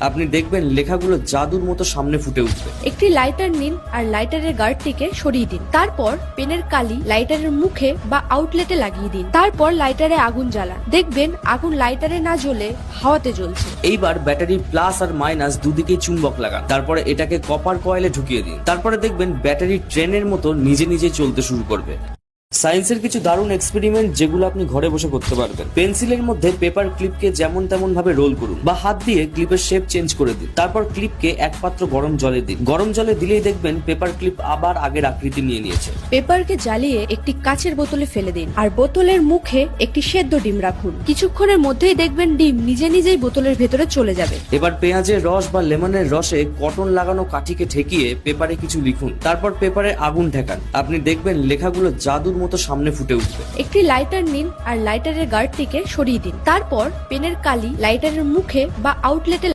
আপনি দেখবেন লেখাগুলো জাদুর মতো সামনে ফুটে উঠবে। একটি লাইটার নিন আর লাইটারের গার্ডটিকে সরিয়ে দিন। তারপর পেনের কালি লাইটারের মুখে বা আউটলেটে লাগিয়ে দিন। তারপর লাইটারে আগুন জ্বালান। দেখবেন আগুন লাইটারে না জ্বলে হাওয়াতে জ্বলছে। এইবার ব্যাটারি প্লাস আর মাইনাস দুদিকেই চুম্বক লাগান। তারপরে এটাকে কপার কয়েলে ঢুকিয়ে দিন। তারপরে দেখবেন ব্যাটারি ট্রেনের মতো নিজে নিজে চলতে শুরু করবে। সায়েন্সের কিছু দারুণ এক্সপেরিমেন্ট যেগুলো আপনি ঘরে বসে করতে পারবেন। পেন্সিলের মধ্যে পেপার ক্লিপকে যেমন তেমন ভাবে রোল করুন বা হাত দিয়ে ক্লিপের শেপ চেঞ্জ করে দিন। তারপর ক্লিপকে এক পাত্র গরম জলে দিন। গরম জলে দিলেই দেখবেন পেপার ক্লিপ আবার আগের আকৃতি নিয়ে নিয়েছে। পেপারকে জ্বালিয়ে একটি কাচের বোতলে ফেলে দিন। আর বোতলের মুখে একটি সেদ্ধ ডিম রাখুন। কিছুক্ষণের মধ্যেই দেখবেন ডিম নিজে নিজেই বোতলের ভেতরে চলে যাবে। এবার পেঁয়াজের রস বা লেমনের রসে কটন লাগানো কাঠিকে ঠেকিয়ে পেপারে কিছু লিখুন। তারপর পেপারে আগুন ঠেকান। আপনি দেখবেন লেখাগুলো জাদুর মতো সামনে ফুটে উঠবে। একটি লাইটার নিন আর লাইটারের গার্ডটিকে সরিয়ে দিন। তারপর পেনের কালি লাইটারের মুখে বা আউটলেটে